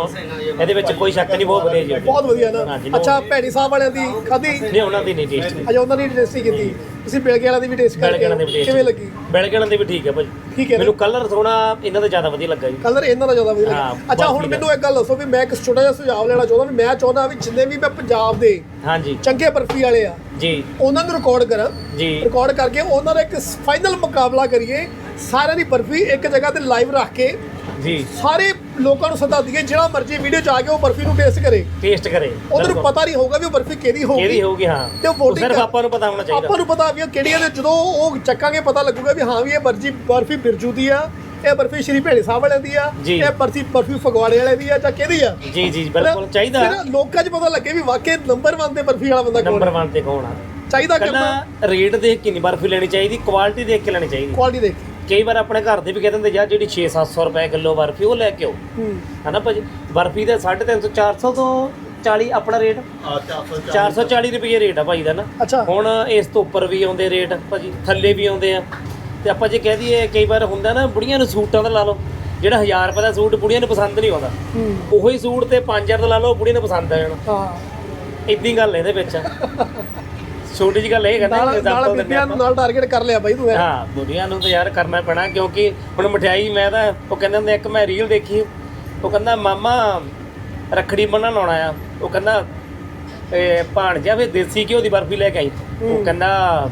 ਇਹਦੇ ਵਿੱਚ ਕੋਈ ਸ਼ੱਕ ਨਹੀਂ ਬਹੁਤ ਵਧੀਆ ਜੀ। ਬਹੁਤ ਵਧੀਆ ਨਾ। ਹਾਂਜੀ, ਅੱਛਾ ਭੈਣੀ ਸਾਹਿਬ ਵਾਲਿਆਂ ਦੀ ਖਾਧੀ? ਨਹੀਂ ਉਹਨਾਂ ਦੀ ਨਹੀਂ ਟੇਸਟ ਅਜਾ ਉਹਨਾਂ ਦੀ ਟੇਸਟੀ ਕੀਤੀ। ਤੁਸੀਂ ਬੇਲਗੇ ਵਾਲਿਆਂ ਦੀ ਵੀ ਟੇਸਟ ਬੈਲਗਣ ਦੇ ਵੀ ਕਰਕੇ taste ਕਿਵੇਂ ਲੱਗੀ ਬੈਲਗਣ ਦੇ ਵੀ ਠੀਕ ਹੈ ਭਾਜੀ। ਠੀਕ ਹੈ ਨਾ? ਮੈਨੂੰ ਕਲਰ ਥੋੜਾ ਇਹਨਾਂ ਦਾ ਜ਼ਿਆਦਾ ਵਧੀਆ ਲੱਗਾ ਜੀ। ਕਲਰ ਇਹਨਾਂ ਦਾ ਜ਼ਿਆਦਾ ਵਧੀਆ ਹਾਂ, ਲੱਗਾ ਅੱਛਾ ਹੁਣ। ਮੈਨੂੰ ਇੱਕ ਗੱਲ ਦੱਸੋ ਵੀ ਮੈਂ ਇੱਕ ਛੋਟਾ ਜਿਹਾ ਸੁਝਾਅ ਲੈਣਾ ਚਾਹੁੰਦਾ ਵੀ ਮੈਂ ਚਾਹੁੰਦਾ ਵੀ ਜਿੰਨੇ ਵੀ ਮੈਂ ਪੰਜਾਬ ਦੇ ਹਾਂਜੀ। ਚੰਗੇ ਬਰਫੀ ਵਾਲੇ ਆ। ਜੀ। ਉਹਨਾਂ ਨੂੰ ਰਿਕਾਰਡ ਕਰਾਂ। ਜੀ। ਰਿਕਾਰਡ ਕਰਕੇ ਉਹਨਾਂ ਦਾ ਇੱਕ ਫਾਈਨਲ ਮੁਕਾਬਲਾ ਕਰੀਏ। ਸਾਰਿਆਂ ਦੀ ਬਰਫੀ ਇੱਕ ਜਗ੍ਹਾ ਤੇ ਲਾਈਵ ਰੱਖ ਕੇ ਜੀ। ਸਾਰੇ ਲੋਕਾਂ ਨੂੰ ਸੱਦਾ ਦਈਏ ਜਿਹੜਾ ਮਰਜ਼ੀ ਵੀਡੀਓ ਚ ਆ ਕੇ ਉਹ ਬਰਫੀ ਨੂੰ ਟੇਸਟ ਕਰੇ। ਟੇਸਟ ਕਰੇ। ਉਹਨਾਂ ਨੂੰ ਪਤਾ ਨਹੀਂ ਹੋਊਗਾ ਵੀ ਉਹ ਬਰਫੀ ਕਿਹਦੀ ਹੋਊਗੀ। ਕਿਹਦੀ ਹੋਊਗੀ ਹਾਂ। ਤੇ ਉਹ voting ਸਿਰਫ ਕਰ- ਆਪਾਂ ਨੂੰ ਪਤਾ ਹੋਣਾ ਚਾਹੀਦਾ। ਆਪਾਂ ਨੂੰ ਪਤਾ ਵੀ ਉਹ ਕਿਹੜੀਆਂ ਨੇ। ਜਦੋਂ ਉਹ ਚੱਕਾਂਗੇ ਪਤਾ ਲੱਗੂਗਾ ਵੀ ਹਾਂ ਵੀ ਇਹ ਬਰਜੀ ਬਰਫੀ ਬਿਰਜੂ ਦੀ ਆ। ਇਹ ਬਰਫੀ ਸ਼੍ਰੀ ਭੇੜੀ ਸਾਹਿਬ ਵਾਲਿਆਂ ਦੀ ਆ ਜੀ। ਇਹ ਬਰਫੀ ਬਰਫੀ ਫਗਵਾੜੇ ਵਾਲੇ ਦੀ ਆ ਜਾਂ ਕਿਹਦੀ ਆ? ਜੀ ਜੀ ਬਿਲਕੁਲ ਚਾਹੀਦਾ। ਫਿਰ ਲੋਕਾਂ 'ਚ ਪਤਾ ਲੱਗੇ ਵੀ ਵਾਕਈ ਨੰਬਰ 1 ਤੇ ਬਰਫੀ ਵਾਲਾ ਬੰਦਾ ਕੌਣ ਨੰਬਰ ਹੈ 1 ਤੇ ਕੌਣ ਆ? ਚਾਹੀਦਾ ਕਰਨਾ। ਰੇਟ ਦੇਖ ਕੇ ਨਹੀਂ ਬਰਫੀ ਲੈਣੀ ਚਾਹੀਦੀ ਕੁਆਲਿਟੀ ਦੇਖ ਕੇ ਲੈਣੀ ਚਾਹੀਦੀ। ਕੁਆਲਿਟੀ ਦੇਖ ਕਈ ਵਾਰ ਆਪਣੇ ਘਰ ਦੇ ਵੀ ਕਹਿ ਦਿੰਦੇ ਯਾਰ ਜਿਹੜੀ 6-700 ਰੁਪਏ ਕਿਲੋ ਬਰਫੀ ਉਹ ਲੈ ਕੇ ਆਓ। ਹੂੰ। ਹਨਾ ਭਾਜੀ? ਬਰਫੀ ਦਾ 350 400 ਤੋਂ 40 ਆਪਣਾ ਰੇਟ ਆ 440 440 ਰੁਪਏ ਰੇਟ ਆ ਭਾਈ ਦਾ ਨਾ। ਅੱਛਾ। ਹੁਣ ਇਸ ਤੋਂ ਉੱਪਰ ਵੀ ਆਉਂਦੇ ਰੇਟ ਭਾਜੀ। ਥੱਲੇ ਵੀ ਆਉਂਦੇ ਆ। ਤੇ ਆਪਾਂ ਜੇ ਕਹਿ ਦਈਏ ਕਈ ਵਾਰ ਹੁੰਦਾ ਨਾ ਬੁੜੀਆਂ ਨੂੰ ਸੂਟਾਂ ਦਾ ਲਾ ਲਓ ਜਿਹੜਾ 1000 ਰੁਪਏ ਦਾ ਸੂਟ ਬੁੜੀਆਂ ਨੂੰ ਪਸੰਦ ਨਹੀਂ ਆਉਂਦਾ। ਹੂੰ। ਉਹੀ ਸੂਟ ਤੇ 5000 ਦਾ ਲਾ ਲਓ ਬੁੜੀਆਂ ਨੂੰ ਪਸੰਦ ਆ ਜਾਣਾ। ਹਾਂ। ਇਦਾਂ ਗੱਲ ਇਹਦੇ ਵਿੱਚ। ਛੋਟੀ ਜਿਹੀ ਗੱਲ ਇਹ ਕਹਿੰਦਾ ਨਾਲ ਬੀਬੀਆਂ ਨੂੰ ਨਾਲ ਟਾਰਗੇਟ ਕਰ ਲਿਆ ਬਾਈ ਤੂੰ। ਹਾਂ ਬੁੜੀਆਂ ਨੂੰ ਤਾਂ ਯਾਰ ਕਰਨਾ ਪੈਣਾ ਕਿਉਂਕਿ ਹੁਣ ਮਠਿਆਈ ਮੈਂ ਤਾਂ ਉਹ ਕਹਿੰਦੇ ਹੁੰਦੇ ਇੱਕ ਮੈਂ ਰੀਲ ਦੇਖੀ ਉਹ ਕਹਿੰਦਾ ਮਾਮਾ ਰੱਖੜੀ ਬੰਨਣ ਆਉਣਾ ਆ। ਉਹ ਕਹਿੰਦਾ ਇਹ ਭਾਣਜਾ ਫੇ ਦੇਸੀ ਘਿਓ ਦੀ ਬਰਫੀ ਲੈ ਕੇ ਆਈ। ਉਹ ਕਹਿੰਦਾ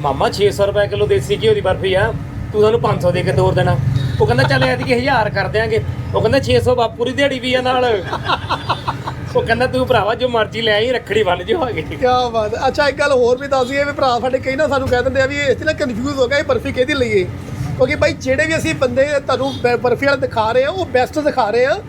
ਮਾਮਾ 600 ਰੁਪਏ ਕਿਲੋ ਦੇਸੀ ਘਿਓ ਦੀ ਬਰਫੀ ਆ। ਤੂੰ ਸਾਨੂੰ 500 ਦੇ ਕੇ ਤੋਰ ਦੇਣਾ। ਉਹ ਕਹਿੰਦਾ, ਚੱਲ ਐਤਕੀ 1000 ਕਰ ਦਿਆਂਗੇ। ਉਹ ਕਹਿੰਦਾ 600 ਬਾਪੂ ਦੀ ਦਿਹਾੜੀ ਵੀ ਆ ਨਾਲ। ਉਹ ਕਹਿੰਦਾ, ਤੂੰ ਭਰਾਵਾ, ਜੋ ਮਰਜ਼ੀ ਲੈ ਆਈ, ਰੱਖੜੀ ਬੰਨ ਜਿਓ ਆ ਗਈ ਕਿਆ ਬਾਤ ਹੈ। ਅੱਛਾ, ਇੱਕ ਗੱਲ ਹੋਰ ਵੀ ਦੱਸ ਦਈਏ ਵੀ ਭਰਾ ਸਾਡੇ ਕਈ ਨਾ ਸਾਨੂੰ ਕਹਿ ਦਿੰਦੇ ਆ ਵੀ ਇਸ ਤੇ ਕਨਫਿਊਜ਼ ਹੋ ਗਿਆ ਇਹ ਬਰਫੀ ਕਿਹਦੀ ਲਈਏ। ਕਿਉਂਕਿ ਬਾਈ, ਜਿਹੜੇ ਵੀ ਅਸੀਂ ਬੰਦੇ ਤੁਹਾਨੂੰ ਬ- ਬਰਫੀ ਵਾਲੇ ਦਿਖਾ ਰਹੇ ਆ, ਉਹ ਬੈਸਟ ਦਿਖਾ ਰਹੇ ਆ।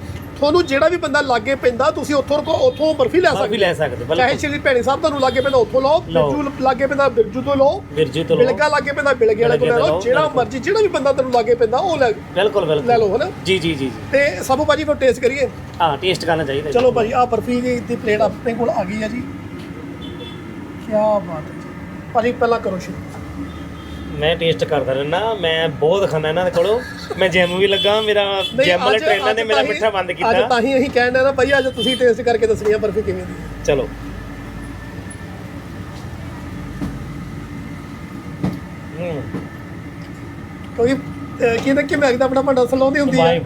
ਤੁਹਾਨੂੰ ਜਿਹੜਾ ਵੀ ਬੰਦਾ ਲਾਗੇ ਪੈਂਦਾ ਤੁਸੀਂ ਉੱਥੋਂ ਕੋ ਉੱਥੋਂ ਬਰਫੀ ਲੈ ਸਕਦੇ ਲੈ ਸਕਦੇ ਚਾਹੇ ਬਿਲਕੁਲ ਸ਼੍ਰੀ ਭੈਣੀ ਸਾਹਿਬ ਤੁਹਾਨੂੰ ਲਾਗੇ ਪੈਂਦਾ ਉੱਥੋਂ ਲਓ ਲਓ। ਬਿਰਜੂ ਲਾਗੇ ਪੈਂਦਾ ਬਿਰਜੂ ਤੋਂ ਲਓ ਵਿਰਜੂ ਤੋਂ ਲਓ। ਬਿਲਗਾ ਲਾਗੇ ਪੈਂਦਾ ਬਿਲਗੇ ਵਾਲੇ ਤੋਂ ਲੈ ਬਿਲਗੇ ਤੋਂ ਲਓ ਲਓ, ਜਿਹੜਾ ਬਿਲਕੁਲ। ਮਰਜ਼ੀ ਜਿਹੜਾ ਵੀ ਬੰਦਾ ਤੁਹਾਨੂੰ ਲਾਗੇ ਪੈਂਦਾ ਉਹ ਲੈ ਬਿਲਕੁਲ ਬਿਲਕੁਲ। ਲੈ ਲਓ ਹਨਾ? ਜੀ ਜੀ ਜੀ ਜੀ। ਤੇ ਸਭੂ ਭਾਜੀ ਫਿਰ ਟੇਸਟ ਕਰੀਏ? ਹਾਂ ਟੇਸਟ ਕਰਨਾ ਚਾਹੀਦਾ ਜੀ। ਚਲੋ ਭਾਜੀ ਆ ਬਰਫੀ ਦੀ ਦੀ ਪਲੇਟ ਆਪਣੇ ਕੋਲ ਆ ਗਈ ਹੈ ਜੀ। ਕੀ ਬਾਤ ਹੈ ਜੀ। ਭਾਜੀ ਪਹਿਲਾਂ ਕਰੋ ਸ਼ੁਰੂ। ਮੈਂ ਟੇਸਟ ਕਰਦਾ ਰਹਿਣਾ ਮੈਂ ਬਹੁਤ ਖਾਂਦਾ ਇਹਨਾਂ ਦੇ ਕੋਲੋਂ। ਮੈਂ ਜਿਮ ਵੀ ਲੱਗਾ ਮੇਰਾ ਜਿਮ ਵਾਲੇ ਅੱਜ- ਟ੍ਰੇਨਰ ਨੇ ਅੱਜ ਮੇਰਾ ਮਿੱਠਾ ਬੰਦ ਅੱਜ ਕੀਤਾ। ਤਾਂ ਹੀ ਅਸੀਂ ਕਹਿਣ ਨਾ ਭਾਈ ਅੱਜ ਤੁਸੀਂ ਟੇਸਟ ਕਰਕੇ ਦੱਸਣੀ ਆ ਬਰਫੀ ਕਿਵੇਂ ਦੀ? ਚਲੋ। ਕਿਉਂਕਿ ਅਹ, ਕੀ ਨਾ ਕਿ ਮੈਂ ਆਪਣਾ ਭਾਂਡਾ ਸਲਾਉਂਦੀ ਹੁੰਦੀ ਹੈ ਵਾਈਬ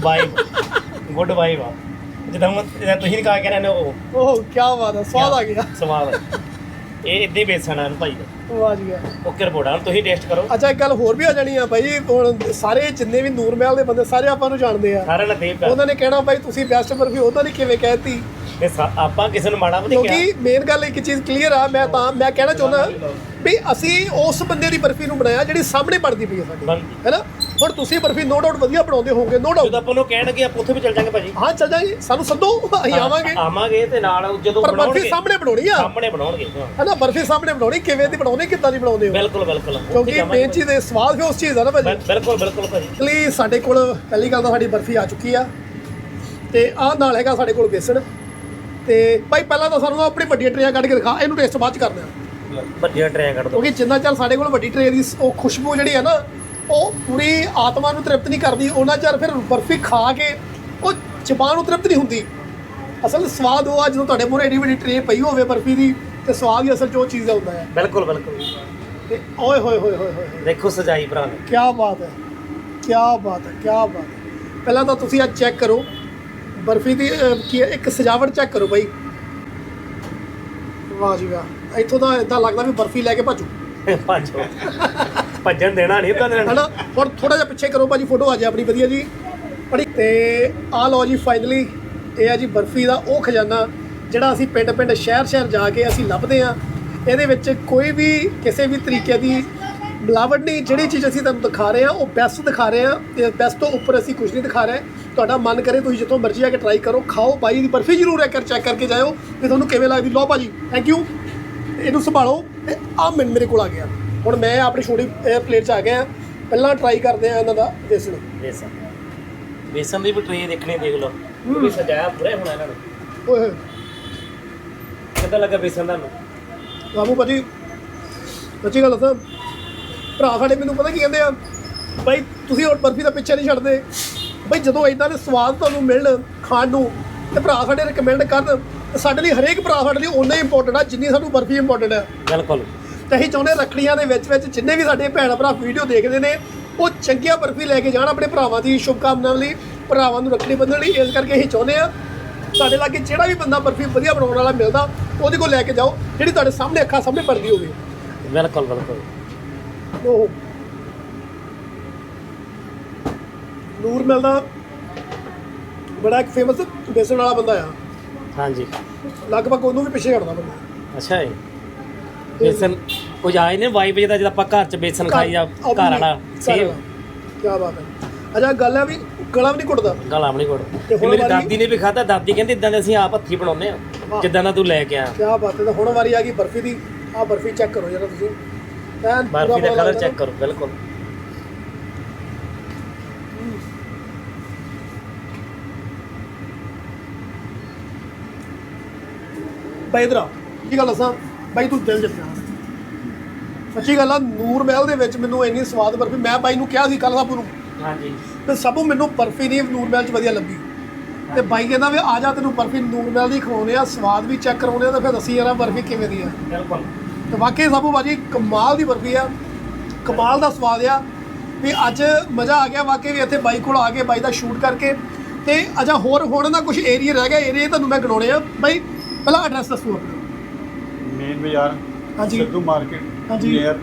ਵਾਈਬ ਗੁੱਡ ਵਾਈਬ ਆ। ਜਦੋਂ ਮੈਂ ਤੁਸੀਂ ਕਹਾ ਕੇ ਰਹਿੰਦੇ ਹੋ ਉਹ। ਓਹ ਕੀ ਬਾਤ ਹੈ ਸਵਾਦ ਆ ਗਿਆ। ਸਵਾਦ ਆ। ਇਹ ਇੱਦਾਂ ਹੀ ਬੇਸਣ ਆ ਭਾਈ। ਦਾ ਵਾਹ ਜੀ ਵਾਹ। ਓਕੇ ਰਿਪੋਰਟ ਆ ਹੁਣ ਤੁਸੀਂ ਟੇਸਟ ਕਰੋ। ਅੱਛਾ ਇੱਕ ਗੱਲ ਹੋਰ ਵੀ ਆ ਜਾਣੀ ਆ ਭਾਈ ਹੁਣ ਸਾਰੇ ਜਿੰਨੇ ਵੀ ਨੂਰ ਮਹਿਲ ਦੇ ਬੰਦੇ ਸਾਰੇ ਆਪਾਂ ਨੂੰ ਜਾਣਦੇ ਆ। ਸਾਰਿਆਂ ਨੇ ਦੇ ਪਿਆ ਉਹਨਾਂ ਨੇ ਕਹਿਣਾ ਭਾਈ ਤੁਸੀਂ ਬੈਸਟ ਬਰਫੀ ਉਹਨਾਂ ਨੇ ਕਿਵੇਂ ਕਹਿਤੀ ਤੇ ਸਾ- ਆਪਾਂ ਕਿਸੇ ਨੂੰ ਮਾੜਾ ਵੀ ਨਹੀਂ ਕਿਹਾ। ਕਿਉਂਕਿ ਮੇਨ ਗੱਲ ਇੱਕ ਚੀਜ਼ ਕਲੀਅਰ ਆ ਮੈਂ ਤਾਂ ਮੈਂ ਕਹਿਣਾ ਚਾਹੁੰਦਾ ਵੀ ਅਸੀਂ ਉਸ ਬੰਦੇ ਦੀ ਬਰਫੀ ਨੂੰ ਬਣਾਇਆ ਜਿਹੜੀ ਸਾਹਮਣੇ ਬਣਦੀ ਪਈ ਹੈ ਸਾਡੀ। ਹੈਨਾ ਹੁਣ ਤੁਸੀਂ ਬਰਫੀ ਨੋ ਡਾਊਟ ਵਧੀਆ ਬਣਾਉਂਦੇ ਹੋਵੋਗੇ ਨੋ ਡਾਊਟ ਜਦੋਂ ਆਪਾਂ ਨੂੰ ਕਹਿਣਗੇ ਆਪਾਂ ਉੱਥੇ ਵੀ ਚੱਲ ਜਾਾਂਗੇ ਭਾਜੀ। ਹਾਂ ਚੱਲ ਜਾਈਏ ਸਾਨੂੰ ਸੱਦੋ ਅਸੀਂ ਆਵਾਂਗੇ। ਆਵਾਂਗੇ ਤੇ ਨਾਲ ਜਦੋਂ ਪਰ ਬਰਫੀ ਬਣਾਉਣਗੇ ਸਾਹਮਣੇ ਬਣਾਉਣੀ ਆ। ਸਾਹਮਣੇ ਬਣਾਉਣਗੇ ਹਾਂ। ਹੈਨਾ ਬਰਫੀ ਸਾਹਮਣੇ ਬਣਾਉਣੀ ਕਿਵੇਂ ਦੀ ਬਣਾਉਣੀ ਕਿੱਦਾਂ ਦੀ ਬਣਾਉਂਦੇ ਹੋ? ਬਿਲਕੁਲ ਬਿਲਕੁਲ। ਉੱਥੇ ਕਿਉਂਕਿ ਜਾਵਾਂਗੇ ਮੇਨ ਚੀਜ਼ ਦੇ ਸਵਾਦ ਵੀ ਉਸ ਚੀਜ਼ ਦਾ ਨਾ ਭਾਜੀ। ਬਿਲ- ਬਿਲਕੁਲ ਬਿਲਕੁਲ ਭਾਜੀ। ਲਈ ਸਾਡੇ ਕੋਲ ਪਹਿਲੀ ਗੱਲ ਤਾਂ ਸਾਡੀ ਬਰਫੀ ਆ ਚੁੱਕੀ ਆ। ਤੇ ਆਹ ਨਾਲ ਹੈਗਾ ਸਾਡੇ ਕੋਲ ਬੇਸਣ। ਤੇ ਭਾਈ ਪਹਿਲਾਂ ਤਾਂ ਸਾਨੂੰ ਆਪਣੀ ਵੱਡੀਆਂ ਟਰੇਆਂ ਕੱਢ ਕੇ ਦਿਖਾ ਇਹਨੂੰ ਟੇਸਟ ਬਾਅਦ ਚ ਕਰਦੇ ਆ। ਵੱਡੀਆਂ ਟਰੇਆਂ ਕੱਢ ਦੋ ਕਿਉਂਕਿ ਜਿੰਨਾ ਚਿਰ ਸਾਡੇ ਕੋਲ ਵੱਡੀ ਟਰੇ ਦੀ ਸ- ਉਹ ਖੁਸ਼ਬੂ ਜਿਹੜੀ ਹੈ ਨਾ ਉਹ ਪੂਰੀ ਆਤਮਾ ਨੂੰ ਤ੍ਰਿਪਤ ਨਹੀਂ ਕਰਦੀ ਉਹਨਾਂ ਚਿਰ ਫਿਰ ਬਰਫੀ ਖਾ ਕੇ ਉਹ ਜ਼ਬਾਨ ਨੂੰ ਤ੍ਰਿਪਤ ਨਹੀਂ ਹੁੰਦੀ। ਅਸਲ ਸਵਾਦ ਉਹ ਆ ਜਦੋਂ ਤੁਹਾਡੇ ਮੂਹਰੇ ਏਡੀ ਵੱਡੀ ਟਰੇ ਪਈ ਹੋਵੇ ਬਰਫੀ ਦੀ ਤੇ ਸਵਾਦ ਹੀ ਅਸਲ 'ਚ ਉਹ ਚੀਜ਼ ਦਾ ਹੁੰਦਾ ਹੈ। ਬਿਲਕੁਲ ਬਿਲਕੁਲ। ਤੇ ਓਏ ਹੋਏ ਹੋਏ ਹੋਏ ਹੋਏ ਦੇਖੋ ਸਜਾਈ ਭਰਾ ਨੇ। ਕੀ ਬਾਤ ਹੈ ਕੀ ਬਾਤ ਹੈ ਕੀ ਬਾਤ ਹੈ। ਪਹਿਲਾਂ ਤਾਂ ਤੁਸੀਂ ਅੱਜ ਚੈੱਕ ਕਰੋ ਬਰਫੀ ਦੀ ਕੀ ਇੱਕ ਸਜਾਵਟ ਚੈੱਕ ਕਰੋ ਬਾਈ। ਵਾਹ ਜੀ ਵਾਹ ਇੱਥੋਂ ਤਾਂ ਇਦਾਂ ਲੱਗਦਾ ਵੀ ਬਰਫੀ ਲੈ ਕੇ ਭੱਜੋ। (laughs) ਭੱਜੋ। ਭੱਜਣ ਦੇਣਾ ਨਹੀਂ ਤਾਂ ਦੇਣਾ ਹਨਾ? ਹੁਣ ਥੋੜਾ ਜਿਹਾ ਪਿੱਛੇ ਕਰੋ ਭਾਜੀ ਫੋਟੋ ਆ ਜਾਏ ਆਪਣੀ, ਵਧੀਆ ਜੀ। ਬੜੀ ਤੇ ਆ ਲਓ ਜੀ ਫਾਈਨਲੀ ਇਹ ਆ ਜੀ ਬਰਫੀ ਦਾ ਉਹ ਖਜ਼ਾਨਾ, ਜਿਹੜਾ ਅਸੀਂ ਪਿੰਡ ਪਿੰਡ ਸ਼ਹਿਰ ਸ਼ਹਿਰ ਜਾ ਕੇ ਅਸੀਂ ਲੱਭਦੇ ਆ ਇਹਦੇ ਵਿੱਚ ਕੋਈ ਵੀ ਕਿਸੇ ਵੀ ਤਰੀਕੇ ਦੀ ਮਿਲਾਵਟ ਨਹੀਂ। ਜਿਹੜੀ ਚੀਜ਼ ਅਸੀਂ ਤੁਹਾਨੂੰ ਦਿਖਾ ਰਹੇ ਆ ਉਹ ਬੈਸਟ ਦਿਖਾ ਰਹੇ ਆ ਤੇ ਬੈਸਟ ਤੋਂ ਉੱਪਰ ਅਸੀਂ ਕੁਝ ਨਹੀਂ ਦਿਖਾ ਰਹੇ। ਤੁਹਾਡਾ ਮਨ ਕਰੇ ਤੁਸੀਂ ਜਿੱਥੋਂ ਮਰਜ਼ੀ ਆ ਕੇ ਟਰਾਈ ਕਰੋ, ਖਾਓ। ਬਾਈ ਦੀ ਬਰਫੀ ਜ਼ਰੂਰ ਇੱਕ ਵਾਰ ਚੈੱਕ ਕਰਕੇ ਜਾਇਓ। ਵੀ ਤੁਹਾਨੂੰ ਕਿਵੇਂ ਲੱਗਦੀ? ਲਓ ਭਾਜੀ ਥੈਂਕ ਯੂ ਇਹਨੂੰ ਸੰਭਾਲੋ। ਤੇ ਆ ਮਿੰਟ ਮੇਰੇ ਕੋਲ ਆ ਗਿਆ ਹੁਣ ਮੈਂ ਆਪਣੀ ਛੋਟੀ ਪਲੇਟ 'ਚ ਆ ਗਿਆ। ਪਹਿਲਾਂ ਟਰਾਈ ਕਰਦੇ ਆ ਇਹਨਾਂ ਦਾ ਬੇਸਣ ਬੇਸਨ। ਬੇਸਨ ਦੀ ਵੀ ਟਰੇ ਦੇਖਣੀ ਦੇਖ ਲਓ। ਉਹ ਵੀ ਸਜਾਇਆ ਪੂਰਾ ਹੋਣਾ ਇਹਨਾਂ ਨੇ। ਓਏ ਹੋਏ। ਕਿੱਦਾਂ ਲੱਗਾ ਬੇਸਨ ਤੁਹਾਨੂੰ? ਬਾਬੂ ਭਾਜੀ ਸੱਚੀ ਗੱਲ ਦੱਸਾਂ ਭਰਾ ਸਾਡੇ ਮੈਨੂੰ ਪਤਾ ਕੀ ਕਹਿੰਦੇ ਆ ਬਾਈ ਤੁਸੀਂ ਹੁਣ ਬਰਫੀ ਦਾ ਪਿੱਛੇ ਨਹੀਂ ਛੱਡਦੇ। ਬਾਈ ਜਦੋਂ ਇਦਾਂ ਦੇ ਸਵਾਦ ਤੁਹਾਨੂੰ ਮਿਲਣ ਖਾਣ ਨੂੰ ਤੇ ਭਰਾ ਸਾਡੇ ਰეკਮੈਂਡ ਕਰਨ ਤੇ ਸਾਡੇ ਲਈ ਹਰੇਕ ਭਰਾ ਸਾਡੇ ਲਈ ਓਨਾ ਹੀ ਇੰਪੋਰਟੈਂਟ ਆ ਜਿੰਨੀ ਸਾਨੂੰ ਬਰਫੀ ਇੰਪੋਰਟੈਂਟ ਆ। ਬਿਲਕੁਲ। ਤੇ ਅਸੀਂ ਚਾਹੁੰਦੇ ਰੱਖੜੀਆਂ ਦੇ ਵਿੱਚ ਵਿੱਚ ਜਿੰਨੇ ਵੀ ਸਾਡੇ ਭੈਣ ਭਰਾ ਵੀਡੀਓ ਦੇਖਦੇ ਨੇ ਉਹ ਚੰਗੀਆਂ ਬਰਫੀ ਲੈ ਕੇ ਜਾਣ ਆਪਣੇ ਭਰਾਵਾਂ ਦੀ ਸ਼ੁਭਕਾਮਨਾਵਾਂ ਲਈ ਭਰਾਵਾਂ ਨੂੰ ਰੱਖੜੀ ਬੰਨ੍ਹਣ ਲਈ। ਇਸ ਕਰਕੇ ਅਸੀਂ ਚਾਹੁੰਦੇ ਆ ਸਾਡੇ ਲਾਗੇ ਜਿਹੜਾ ਵੀ ਬੰਦਾ ਬਰਫੀ ਵਧੀਆ ਬਣਾਉਣ ਵਾਲਾ ਮਿਲਦਾ ਉਹਦੇ ਕੋਲ ਲੈ ਕੇ ਜਾਓ ਜਿਹੜੀ ਤੁਹਾਡੇ ਸਾਹਮਣੇ ਅੱਖਾਂ ਸਾਹਮਣੇ ਪੜਦੀ ਹੋਵੇ। ਬਿਲਕੁਲ ਬਿਲਕੁਲ। ਉਹ ਨੂਰ ਮਿਲਦਾ ਬੜਾ ਇੱਕ ਫੇਮਸ ਬੇਸਣ ਵਾਲਾ ਬੰਦਾ ਆ। ਹਾਂਜੀ। ਲਗਭਗ ਉਹਨੂੰ ਵੀ ਪਿੱਛੇ ਹਟਦਾ ਬੰਦਾ। ਅੱਛਾ ਜੀ। ਬੇਸਨ ਕੁਝ ਆਏ ਨੇ ਵਾਈਬ ਜਿਹਦਾ ਜਦ ਆਪਾਂ ਘਰ ਚ ਬੇਸਨ ਖਾਈ ਆ ਘਰ ਵਾਲਾ? ਸੇਮ। ਕੀ ਬਾਤ ਹੈ। ਅਜਾ ਗੱਲ ਹੈ ਵੀ ਗਲਾ ਵੀ ਨਹੀਂ ਘੁੱਟਦਾ? ਗਲਾ ਨਹੀਂ ਕੋੜ ਤੇ ਹੁਣ ਮੇਰੀ ਵਾਰੀ- ਦਾਦੀ ਨੇ ਵੀ ਖਾਧਾ ਦਾਦੀ ਕਹਿੰਦੀ ਇਦਾਂ ਦੇ ਅਸੀਂ ਆਪ ਹੱਥੀ ਬਣਾਉਂਦੇ ਆ ਜਿੱਦਾਂ ਦਾ ਤੂੰ ਲੈ ਕੇ ਆ। ਕਿਆ ਬਾਤ ਹੈ। ਤਾਂ ਹੁਣ ਵਾਰੀ ਆ ਗਈ ਬਰਫੀ ਦੀ। ਆ ਬਰਫੀ ਚੈੱਕ ਕਰੋ ਜਰਾ ਤੁਸੀਂ। ਐਨ ਪੂਰਾ ਬਰਫੀ ਦਾ ਪਤਾ ਕਲਰ ਲੱਗਦਾ ਚੈੱਕ ਕਰੋ ਬਿਲਕੁਲ। ਬਾਈ ਇਧਰ ਆ। ਕੀ ਗੱਲ ਦੱਸਾਂ? ਬਾਈ ਤੂੰ ਦਿਲ ਜਿੱਤਿਆ। ਸੱਚੀ ਗੱਲ ਆ ਨੂਰ ਮਹਿਲ ਦੇ ਵਿੱਚ ਮੈਨੂੰ ਇੰਨੀ ਸਵਾਦ ਬਰਫੀ ਮੈਂ ਬਾਈ ਨੂੰ ਕਿਹਾ ਸੀ ਕੱਲ ਸਾਬੂ ਨੂੰ। ਹਾਂਜੀ। ਤੇ ਸਭੂ ਮੈਨੂੰ ਬਰਫੀ ਨਹੀਂ ਨੂਰ ਮਹਿਲ 'ਚ ਵਧੀਆ ਲੱਗੀ। ਤੇ ਬਾਈ ਕਹਿੰਦਾ ਵੀ ਆ ਜਾ ਤੈਨੂੰ ਬਰਫੀ ਨੂਰ ਮਹਿਲ ਦੀ ਖਵਾਉਣੇ ਆ ਸਵਾਦ ਵੀ ਚੈੱਕ ਕਰਾਉਣੇ ਆ ਤੇ ਫਿਰ ਦੱਸੀ ਯਾਰਾ ਬਰਫੀ ਕਿਵੇਂ ਦੀ ਆ। ਬਿਲਕੁਲ। ਤੇ ਵਾਕਈ ਸਭੂ ਬਾਜੀ ਕਮਾਲ ਦੀ ਬਰਫੀ ਆ ਕਮਾਲ ਦਾ ਸਵਾਦ ਆ। ਵੀ ਅੱਜ ਮਜ਼ਾ ਆ ਗਿਆ ਵਾਕਈ ਵੀ ਇੱਥੇ ਬਾਈ ਕੋਲ ਆ ਕੇ ਬਾਈ ਦਾ ਸ਼ੂਟ ਕਰਕੇ। ਤੇ ਅਜਾ ਹੋਰ ਹੁਣ ਨਾ ਕੁਝ ਏਰੀਆ ਰਹਿ ਗਿਆ ਏਰੀਆ ਤੁਹਾਨੂੰ ਮੈਂ ਗਿਣਾਉਣੇ ਆ। ਬਾਈ ਪਹਿਲਾਂ ਐਡਰੈਸ ਦੱਸੋ ਆਪਣਾ। ਮੇਨ ਬਾਜ਼ਾਰ ਹਾਂਜੀ। ਸਿੱਧੂ ਮਾਰਕੀਟ। ਹਾਂਜੀ। ਨੀਅਰ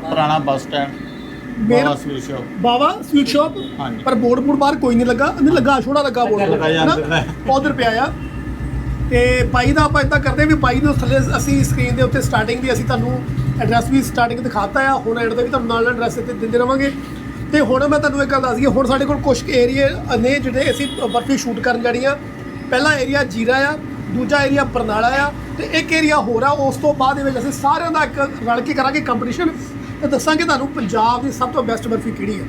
ਪੁਰਾਣਾ bus stand Baba sweet shop. Bawa sweet shop? ਹਾਂਜੀ। ਪਰ ਬੋਰਡ ਬੋਰਡ ਬਾਹਰ ਕੋਈ ਨਹੀਂ ਲੱਗਾ ਨਹੀਂ ਲੱਗਾ ਛੋੜਾ ਲੱਗਾ ਬੋਰਡ। ਲੱਗਾ। ਉਧਰ ਪਿਆ ਆ। ਤੇ ਬਾਈ ਦਾ ਆਪਾਂ ਇਦਾਂ ਕਰਦੇ ਵੀ ਬਾਈ ਦੇ ਥੱਲੇ ਅਸੀਂ ਸਕਰੀਨ ਦੇ ਉੱਤੇ ਸਟਾਰਟਿੰਗ ਦੀ ਅਸੀਂ ਤੁਹਾਨੂੰ ਐਡਰੈਸ ਵੀ ਸਟਾਰਟਿੰਗ ਦਿਖਾਤਾ ਆ। ਹੁਣ ਐਡ ਦੇ ਵੀ ਤੁਹਾਨੂੰ ਨਾਲ ਨਾਲ ਐਡਰੈਸ ਤੇ ਦਿੰਦੇ ਰਵਾਂਗੇ। ਤੇ ਹੁਣ ਮੈਂ ਤੁਹਾਨੂੰ ਇੱਕ ਗੱਲ ਦੱਸ ਦਈਏ ਹੁਣ ਸਾਡੇ ਕੋਲ ਕੁਝ ਏਰੀਏ ਨੇ ਜਿਹੜੇ ਅਸੀਂ ਬਰਫੀ ਸ਼ੂਟ ਕਰਨ ਜਾਣੀਆਂ ਪਹਿਲਾ ਏਰੀਆ ਜੀਰਾ ਆ। ਦੂਜਾ ਏਰੀਆ ਬਰਨਾਲਾ ਆ ਤੇ ਇੱਕ ਏਰੀਆ ਹੋਰ ਆ, ਉਸ ਤੋਂ ਬਾਅਦ ਦੇ ਵਿੱਚ ਅਸੀਂ ਸਾਰਿਆਂ ਦਾ ਇੱਕ ਰਲ ਕੇ ਕਰਾਂਗੇ ਕੰਪੀਟੀਸ਼ਨ ਤੇ ਦੱਸਾਂਗੇ ਤੁਹਾਨੂੰ ਪੰਜਾਬ ਦੀ ਸਭ ਤੋਂ ਬੈਸਟ ਬਰਫੀ ਕਿਹੜੀ ਹੈ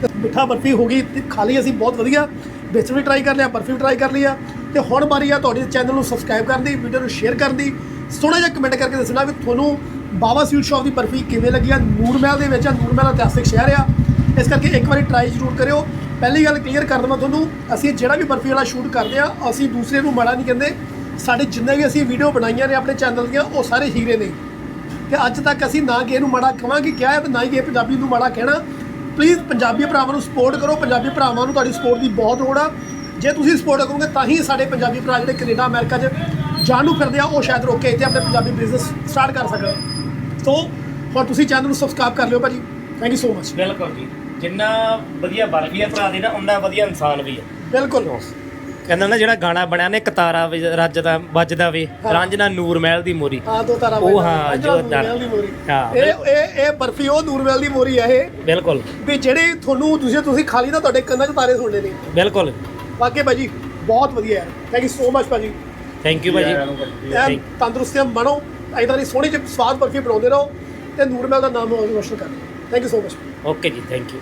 ਤੇ ਮਿੱਠਾ ਬਰਫੀ ਹੋ ਗਈ, ਤੇ ਖਾ ਲਈ ਅਸੀਂ ਬਹੁਤ ਵਧੀਆ। ਵਿੱਚ ਵੀ ਟਰਾਈ ਕਰ ਲਿਆ, ਬਰਫੀ ਵੀ ਟਰਾਈ ਕਰ ਲਈ ਆ। ਤੇ ਹੁਣ ਬਾਰੀ ਆ ਤੁਹਾਡੇ ਚੈਨਲ ਨੂੰ ਸਬਸਕ੍ਰਾਈਬ ਕਰਨ ਦੀ ਵੀਡੀਓ ਨੂੰ ਸ਼ੇਅਰ ਕਰਨ ਦੀ ਸੋਹਣਾ ਜਿਹਾ ਕਮੈਂਟ ਕਰਕੇ ਦੱਸਣਾ ਵੀ ਤੁਹਾਨੂੰ ਬਾਬਾ ਸਵੀਟ ਸ਼ਾਪ ਦੀ ਬਰਫੀ ਕਿਵੇਂ ਲੱਗੀ ਆ। ਨੂਰਮਹਿਲ ਦੇ ਵਿੱਚ ਆ ਨੂਰਮਹਿਲ ਇਤਿਹਾਸਿਕ ਸ਼ਹਿਰ ਆ। ਇਸ ਕਰਕੇ ਇੱਕ ਵਾਰੀ ਟਰਾਈ ਜ਼ਰੂਰ ਕਰਿਓ। ਪਹਿਲੀ ਗੱਲ ਕਲੀਅਰ ਕਰ ਦਵਾਂ ਤੁਹਾਨੂੰ, ਅਸੀਂ ਜਿਹੜਾ ਵੀ ਬਰਫੀ ਵਾਲਾ ਸ਼ੂਟ ਕਰਦੇ ਆ, ਅਸੀਂ ਦੂਸਰੇ ਨੂੰ ਮਾੜਾ ਨਹੀਂ ਕਹਿੰਦੇ। ਸਾਡੇ ਜਿੰਨੇ ਵੀ ਅਸੀਂ ਵੀਡੀਓ ਬਣਾਈਆਂ ਨੇ ਆਪਣੇ ਚੈਨਲ ਦੀਆਂ ਉਹ ਸਾਰੇ ਹੀਰੇ ਨੇ। ਕਿ ਅੱਜ ਤੱਕ ਅਸੀਂ ਨਾ ਕਿਸੇ ਨੂੰ ਮਾੜਾ ਕਵਾਂਗੇ ਕਿਹਾ ਹੈ ਤੇ ਨਾ ਹੀ ਕਿਸੇ ਪੰਜਾਬੀ ਨੂੰ ਮਾੜਾ ਕਹਿਣਾ। ਪਲੀਜ਼ ਪੰਜਾਬੀ ਭਰਾਵਾਂ ਨੂੰ ਸਪੋਰਟ ਕਰੋ। ਪੰਜਾਬੀ ਭਰਾਵਾਂ ਨੂੰ ਤੁਹਾਡੀ ਸਪੋਰਟ ਦੀ ਬਹੁਤ ਲੋੜ ਆ। ਜੇ ਤੁਸੀਂ ਸਪੋਰਟ ਕਰੋਗੇ ਤਾਂ ਹੀ ਸਾਡੇ ਪੰਜਾਬੀ ਭਰਾ ਜਿਹੜੇ ਕੈਨੇਡਾ ਅਮਰੀਕਾ 'ਚ ਜਾਣ ਨੂੰ ਫਿਰਦੇ ਆ ਉਹ ਸ਼ਾਇਦ ਰੋਕ ਕੇ ਇੱਥੇ ਆਪਣੇ ਪੰਜਾਬੀ ਬਿਜ਼ਨਸ ਸਟਾਰਟ ਕਰ ਸਕਣ। ਸੋ ਹੁਣ ਤੁਸੀਂ ਚੈਨਲ ਨੂੰ ਸਬਸਕ੍ਰਾਈਬ ਕਰ ਲਿਓ ਭਾਜੀ। ਥੈਂਕ ਯੂ ਸੋ ਮਚ ਬਿਲਕੁਲ ਜੀ। ਜਿੰਨਾ ਵਧੀਆ ਬਰਫੀ ਆ ਭਰਾ ਦੀ ਨਾ ਉਨਾ ਵਧੀਆ ਇਨਸਾਨ ਵੀ ਆ ਬਿਲਕੁਲ। ਕਹਿੰਦਾ ਨਾ ਜਿਹੜਾ ਗਾਣਾ ਬਣਿਆ ਨੇ ਕਤਾਰਾ ਵੀ ਰੱਜਦਾ ਵੱਜਦਾ ਵੀ ਰਾਂਝਣਾ ਨੂਰ ਮਹਿਲ ਦੀ ਮੋਰੀ। ਹਾਂ ਦੋ ਤਾਰਾ ਉਹ ਹਾਂ, ਜੋ ਤਾਰਾ। ਦੀ ਮੋਰੀ। ਹਾਂ, ਇਹ ਇਹ ਇਹ ਬਰਫੀ ਉਹ ਨੂਰਮਹਿਲ ਦੀ ਮੋਰੀ ਆ ਇਹ। ਬਿਲਕੁਲ। ਵੀ ਜਿਹੜੇ ਤੁਹਾਨੂੰ ਤੁਸੀਂ ਤੁਸੀਂ ਖਾਲੀ ਤਾਂ ਤੁਹਾਡੇ ਕੰਨਾਂ 'ਚ ਤਾਰੇ ਸੁਣਨੇ ਨੇ। ਬਿਲਕੁਲ। ਵਾਕਈ ਭਾਜੀ ਬਹੁਤ ਵਧੀਆ ਹੈ। ਥੈਂਕ ਯੂ ਸੋ ਮਚ ਭਾਜੀ। ਥੈਂਕ ਯੂ ਭਾਜੀ। ਐਨ ਤੰਦਰੁਸਤੀਆਂ ਬਣੋ। ਇਦਾਂ ਦੀ ਸੋਹਣੀ ਜਿਹੀ ਸਵਾਦ ਬਰਫੀ ਬਣਾਉਂਦੇ ਰਹੋ ਤੇ ਨੂਰਮਹਿਲ ਦਾ ਨਾਮ ਰੋਸ਼ਨ ਕਰੋ। Thank you so much okay ਜੀ ਥੈਂਕ ਯੂ